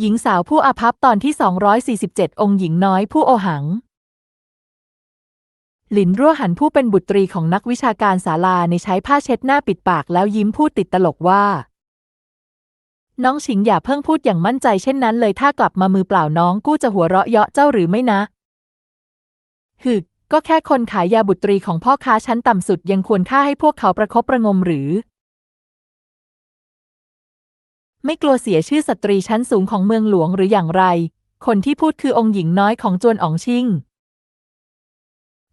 หญิงสาวผู้อาภัพตอนที่ 247 องค์หญิงน้อยผู้โอหัง หลินรั่วหันผู้เป็นบุตรีของนักวิชาการศาลาในใช้ผ้าเช็ดหน้าปิดปากแล้วยิ้มพูดติดตลกว่า น้องฉิงอย่าเพิ่งพูดอย่างมั่นใจเช่นนั้นเลยถ้ากลับมามือเปล่าน้องกู้จะหัวเราะเยาะเจ้าหรือไม่นะฮึกก็แค่คนขายยาบุตรีของพ่อค้าชั้นต่ำสุดยังควรค่าให้พวกเขาประคบประงมหรือ ไม่กลัวเสียชื่อสตรีชั้นสูงของเมืองหลวงหรืออย่างไร คนที่พูดคือองค์หญิงน้อยของจวนอ๋องชิง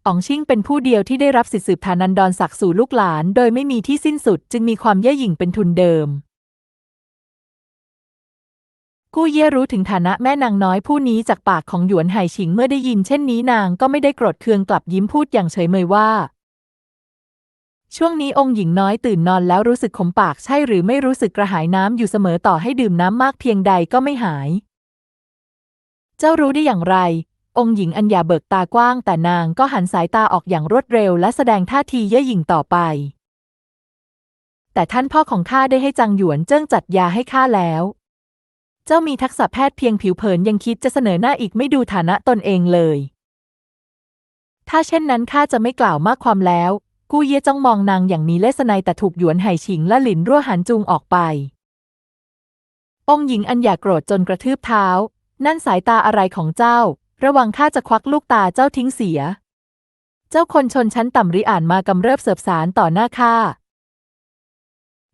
อ๋องชิงเป็นผู้เดียวที่ได้รับสิทธิสืบฐานันดรศักดิ์สู่ลูกหลาน โดยไม่มีที่สิ้นสุดจึงมีความเย่อหยิ่งเป็นทุนเดิม กู้เย่รู้ถึงฐานะแม่นางน้อยผู้นี้จากปากของหยวนไห่ชิงเมื่อได้ยินเช่นนี้นางก็ไม่ได้โกรธเคืองกลับยิ้มพูดอย่างเฉยเมยว่า ช่วงนี้องค์หญิงน้อยตื่นนอนแล้วรู้สึกขมปากใช่หรือไม่รู้สึกกระหายน้ำอยู่เสมอต่อให้ดื่มน้ำมากเพียงใดก็ไม่หาย เจ้ารู้ได้อย่างไร องค์หญิงอัญญาเบิกตากว้าง แต่นางก็หันสายตาออกอย่างรวดเร็ว และแสดงท่าทีเย่อหยิ่งต่อไป แต่ท่านพ่อของข้าได้ให้จังหยวนเจิ้งจัดยาให้ข้าแล้ว เจ้ามีทักษะแพทย์เพียงผิวเผินยังคิดจะเสนอหน้าอีกไม่ดูฐานะตนเองเลย ถ้าเช่นนั้นข้าจะไม่กล่าวมากความแล้ว กู้เย่จ้องมองนางอย่างนี้เลสไนแต่ถูกหยวนไห่ฉิงและหลินรั่วหันจูงออกไป องหญิงอันอย่าโกรธจนกระทืบเท้า นั่นสายตาอะไรของเจ้า ระวังข้าจะควักลูกตาเจ้าทิ้งเสีย เจ้าคนชนชั้นต่ำริอ่านมากำเริบเสบสารต่อหน้าข้า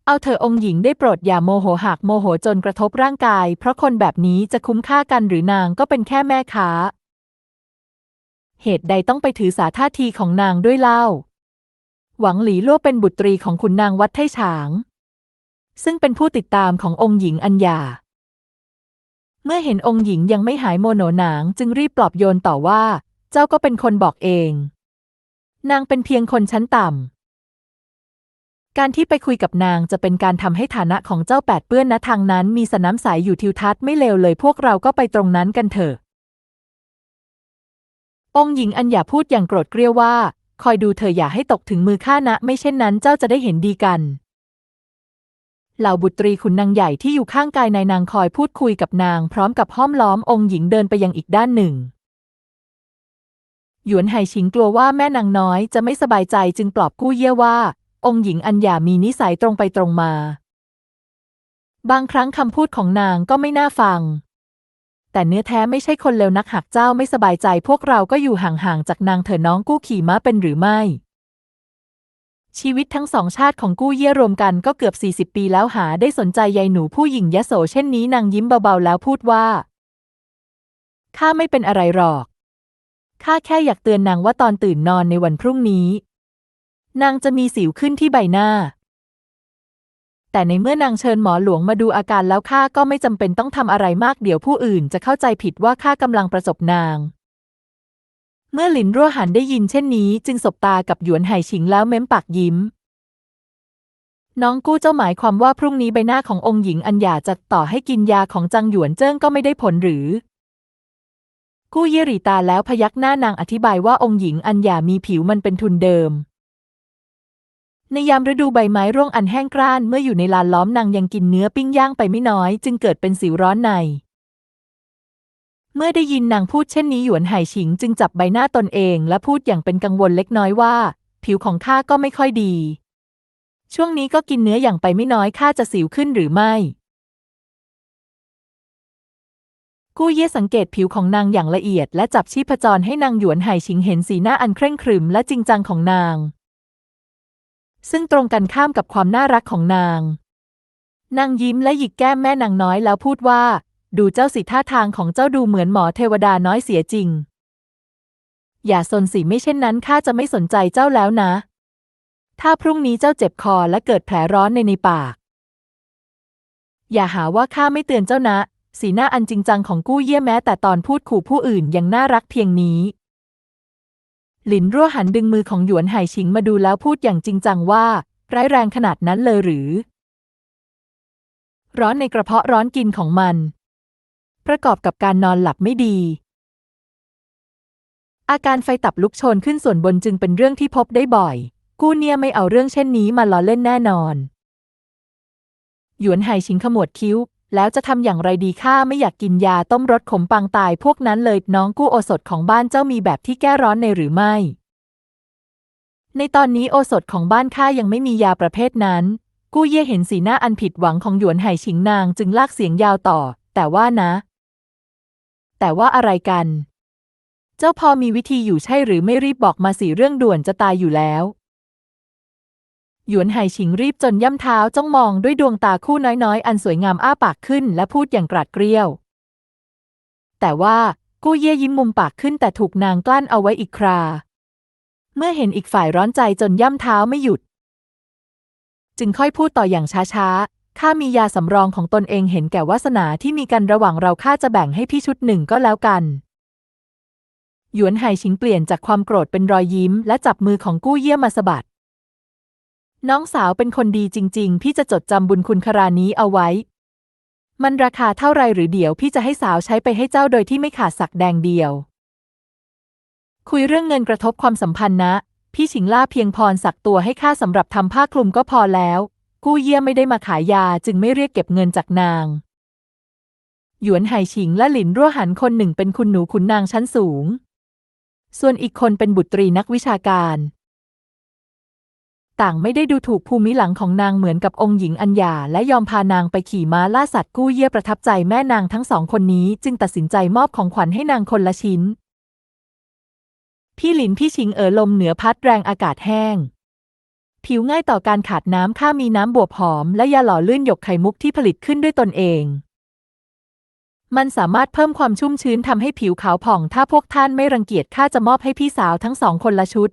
เอาเธอองค์หญิงได้โปรดอย่าโมโหหากโมโหจนกระทบร่างกาย เพราะคนแบบนี้จะคุ้มค่ากันหรือนางก็เป็นแค่แม่ค้า เหตุใดต้องไปถือสาท่าทีของนางด้วยเล่า หวังหลีลั่วเป็นบุตรีของขุนนางวัดไท่ฉาง ซึ่งเป็นผู้ติดตามขององค์หญิงอัญญา เมื่อเห็นองค์หญิงยังไม่หายโมโหนางจึงรีบปลอบโยนต่อว่า เจ้าก็เป็นคนบอกเอง นางเป็นเพียงคนชั้นต่ำ การที่ไปคุยกับนางจะเป็นการทำให้ฐานะของเจ้าแปดเปื้อนนะทางนั้น มีสน้ำใสอยู่ทิวทัศน์ไม่เลวเลยพวกเราก็ไปตรงนั้นกันเถอะองค์หญิงอัญญาพูดอย่างโกรธเกรี้ยวว่า คอยดูเธออย่าให้ตกถึงมือข้านะ ไม่เช่นนั้นเจ้าจะได้เห็นดีกัน เหล่าบุตรีขุนนางใหญ่ที่อยู่ข้างกายนายนางคอยพูดคุยกับนาง พร้อมกับห้อมล้อมองค์หญิงเดินไปยังอีกด้านหนึ่ง หยวนไห่ชิงกลัวว่าแม่นางน้อยจะไม่สบายใจจึงปลอบกู้เย่ว่า องค์หญิงอัญญามีนิสัยตรงไปตรงมา บางครั้งคำพูดของนางก็ไม่น่าฟัง แต่เนื้อแท้ไม่ใช่คนเลวนักหากเจ้าไม่สบายใจ พวกเราก็อยู่ห่างๆจากนางเถอน้องกู้ขี่ม้าเป็นหรือไม่ ชีวิตทั้งสองชาติของกู้เย่รวมกันก็เกือบ 40 ปีแล้วหาได้สนใจยายหนูผู้หญิงยโสเช่นนี้นางยิ้มเบาๆแล้วพูดว่าข้าไม่เป็นอะไรหรอกข้าแค่อยากเตือนนางว่าตอนตื่นนอนในวันพรุ่งนี้ นางจะมีสิวขึ้นที่ใบหน้า แต่ในเมื่อนางเชิญหมอหลวงมาดูอาการแล้วข้าก็ไม่จำเป็นต้องทำอะไรมากเดี๋ยวผู้อื่นจะเข้าใจผิดว่าข้ากำลังประสบนาง เมื่อหลินรั่วหันได้ยินเช่นนี้ จึงสบตากับหยวนไห่ฉิงแล้วเม้มปากยิ้ม น้องกู้เจ้าหมายความว่าพรุ่งนี้ใบหน้าขององค์หญิงอัญญาจะต่อให้กินยาของจังหยวนเจิ้งก็ไม่ได้ผลหรือกู้เยี่หรีตาแล้วพยักหน้านางอธิบายว่าองค์หญิงอัญญามีผิวมันเป็นทุนเดิม ในยามฤดูใบไม้ร่วงอันแห้งกร้านเมื่ออยู่ในลานล้อมนางยังกินเนื้อปิ้งย่างไปไม่น้อย จึงเกิดเป็นสิวร้อนใน เมื่อได้ยินนางพูดเช่นนี้หยวนไห่ฉิงจึงจับใบหน้าตนเองและพูดอย่างเป็นกังวลเล็กน้อยว่า ผิวของข้าก็ไม่ค่อยดี ช่วงนี้ก็กินเนื้ออย่างไปไม่น้อยข้าจะสิวขึ้นหรือไม่ กู้เย่สังเกตผิวของนางอย่างละเอียด และจับชีพจรให้นางหยวนไห่ชิงเห็นสีหน้าอันเคร่งครึมและจริงจังของนาง ซึ่งตรงกันข้ามกับความน่ารักของนาง นางยิ้มและหยิกแก้มแม่นางน้อยแล้วพูดว่า ดูเจ้าสิท่าทางของเจ้าดูเหมือนหมอเทวดาน้อยเสียจริง อย่าสนสิไม่เช่นนั้นข้าจะไม่สนใจเจ้าแล้วนะ ถ้าพรุ่งนี้เจ้าเจ็บคอและเกิดแผลร้อนในในปาก อย่าหาว่าข้าไม่เตือนเจ้านะ สีหน้าอันจริงจังของกู้เยี่ยแม้แต่ตอนพูดขู่ผู้อื่นยังน่ารักเพียงนี้ หลินรั่วหันดึงมือของหยวนไห่ชิงมาดูแล้วพูดอย่างจริงจังว่า ร้ายแรงขนาดนั้นเลยหรือ ร้อนในกระเพาะร้อนกินของมัน ประกอบกับการนอนหลับไม่ดี อาการไฟตับลุกโชนขึ้นส่วนบนจึงเป็นเรื่องที่พบได้บ่อย กู้เนี่ยไม่เอาเรื่องเช่นนี้มาล้อเล่นแน่นอน หยวนไห่ชิงขมวดคิ้ว แล้วจะทำอย่างไรดีข้าไม่อยากกินยาต้มรสขมปางตายพวกนั้นเลยน้องกู้โอสถของบ้านเจ้ามีแบบที่แก้ร้อนในหรือไม่ ในตอนนี้โอสถของบ้านข้ายังไม่มียาประเภทนั้น กู้เย่เห็นสีหน้าอันผิดหวังของหยวนไห่ชิงนางจึงลากเสียงยาวต่อ แต่ว่านะ แต่ว่าอะไรกัน เจ้าพอมีวิธีอยู่ใช่หรือไม่รีบบอกมาสิเรื่องด่วนจะตายอยู่แล้ว หยวนไห่ชิงรีบจนย่ำเท้าจ้องมองด้วยดวงตาคู่น้อยๆ อันสวยงามอ้าปากขึ้นและพูดอย่างกราดเกรียว แต่ว่ากู้เย่ยิ้มมุมปากขึ้นแต่ถูกนางกลั้นเอาไว้อีกครา เมื่อเห็นอีกฝ่ายร้อนใจจนย่ำเท้าไม่หยุด จึงค่อยพูดต่ออย่างช้าๆ ข้ามียาสำรองของตนเองเห็นแก่วาสนาที่มีกันระหว่างเราข้าจะแบ่งให้พี่ชุดหนึ่งก็แล้วกันหยวนไห่ชิงเปลี่ยนจากความโกรธเป็นรอยยิ้ม และจับมือของกู้เยี่ยมาสะบัด น้องสาวเป็นคนดีจริง ๆ พี่จะจดจำบุญคุณครานี้เอาไว้ มันราคาเท่าไรหรือเดี๋ยวพี่จะให้สาวใช้ไปให้เจ้าโดยที่ไม่ขาดสักแดงเดียว คุยเรื่องเงินกระทบความสัมพันธ์นะ พี่ฉิงล่าเพียงพรสักตัวให้ข้าสำหรับทำผ้าคลุมก็พอแล้ว กู้เยี่ยไม่ได้มาขายยาจึงไม่เรียกเก็บเงินจากนาง หยวนไห่ฉิงและหลินรั่วหันคนหนึ่งเป็นคุณหนูขุนนางชั้นสูง ส่วนอีกคนเป็นบุตรีนักวิชาการ ต่างไม่ได้ดูถูกภูมิหลังของนางเหมือนกับองค์หญิงอัญญาและยอมพานางไปขี่ม้าล่าสัตว์กู้เยี่ยประทับใจแม่นางทั้งสองคนนี้จึงตัดสินใจมอบของขวัญให้นางคนละชิ้น พี่หลินพี่ชิงเอ๋อลมเหนือพัดแรงอากาศแห้ง ผิวง่ายต่อการขาดน้ำข้ามีน้ำบวบหอม และยาหล่อลื่นหยกไข่มุกที่ผลิตขึ้นด้วยตนเองมันสามารถเพิ่มความชุ่มชื้นทำให้ผิวขาวผ่อง ถ้าพวกท่านไม่รังเกียจข้าจะมอบให้พี่สาวทั้งสองคนละชุด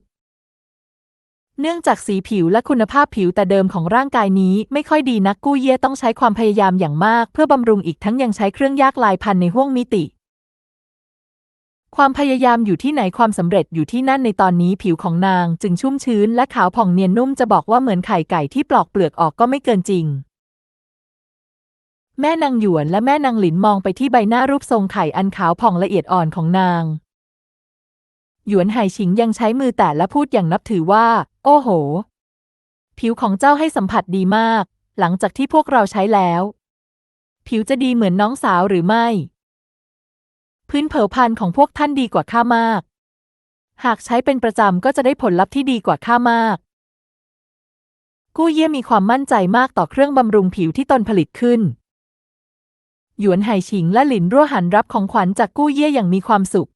เนื่องจากสีผิวและคุณภาพผิวแต่เดิมของร่างกายนี้ไม่ค่อยดีนักกู้เย่ต้องใช้ความพยายามอย่างมาก เพื่อบำรุงอีกทั้งยังใช้เครื่องยากลายพันในห้วงมิติ ความพยายามอยู่ที่ไหนความสำเร็จอยู่ที่นั่นในตอนนี้ผิวของนาง จึงชุ่มชื้นและขาวผ่องเนียนนุ่มจะบอกว่าเหมือนไข่ไก่ที่ปลอกเปลือกออกก็ไม่เกินจริง แม่นางหยวนและแม่นางหลินมองไปที่ใบหน้ารูปทรงไข่อันขาวผ่องละเอียดอ่อนของนางหยวนไห่ชิงยังใช้มือแตะและพูดอย่างนับถือว่า โอ้โห ผิวของเจ้าให้สัมผัสดีมาก หลังจากที่พวกเราใช้แล้ว ผิวจะดีเหมือนน้องสาวหรือไม่ พื้นเผาพันธุ์ของพวกท่านดีกว่าข้ามาก หากใช้เป็นประจำก็จะได้ผลลัพธ์ที่ดีกว่าข้ามาก กู้เย่มีความมั่นใจมากต่อเครื่องบำรุงผิวที่ตนผลิตขึ้น หยวนไห่ชิงและหลินรั่วหันรับของขวัญจากกู้เย่อย่างมีความสุข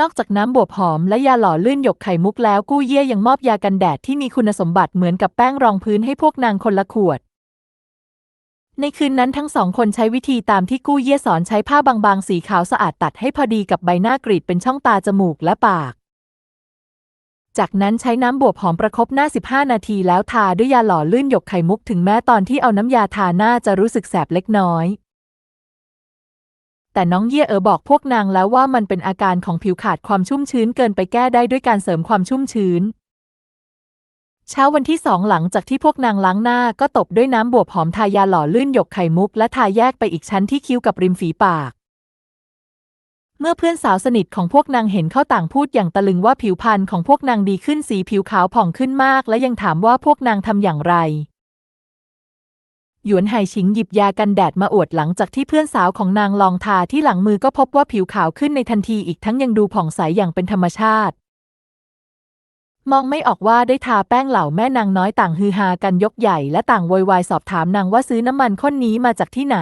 นอกจากน้ำบวบหอมและยาหล่อลื่นหยกไข่มุกแล้วกู้เย่ยังมอบยากันแดดที่มีคุณสมบัติเหมือนกับแป้งรองพื้นให้พวกนางคนละขวด ในคืนนั้นทั้งสองคนใช้วิธีตามที่กู้เย่สอนใช้ผ้าบางๆ สีขาวสะอาดตัดให้พอดีกับใบหน้ากรีดเป็นช่องตาจมูกและปาก จากนั้นใช้น้ำบวบหอมประคบหน้า 15 นาทีแล้วทาด้วยยาหล่อลื่นหยกไข่มุกถึงแม้ตอนที่เอาน้ำยาทาหน้าจะรู้สึกแสบเล็กน้อย แต่น้องเย่เอ๋อบอกพวกนางแล้วว่ามันเป็นอาการของผิวขาดความชุ่มชื้นเกินไปแก้ได้ด้วยการเสริมความชุ่มชื้น เช้าวันที่สองหลังจากที่พวกนางล้างหน้าก็ตบด้วยน้ำบวบหอมทายาหล่อลื่นหยกไข่มุก และทาแยกไปอีกชั้นที่คิ้วกับริมฝีปาก เมื่อเพื่อนสาวสนิทของพวกนางเห็นเข้าต่างพูดอย่างตะลึงว่าผิวพรรณของพวกนางดีขึ้นสีผิวขาวผ่องขึ้นมาก และยังถามว่าพวกนางทำอย่างไร หยวนไห่ชิงหยิบยากันแดดมาอวดหลังจากที่เพื่อนสาวของนางลองทาที่หลังมือก็พบว่าผิวขาวขึ้นในทันทีอีกทั้งยังดูผ่องใสอย่างเป็นธรรมชาติ มองไม่ออกว่าได้ทาแป้งเหล่าแม่นางน้อยต่างฮือฮากันยกใหญ่และต่างโวยวายสอบถามนางว่าซื้อน้ำมันข้นนี้มาจากที่ไหน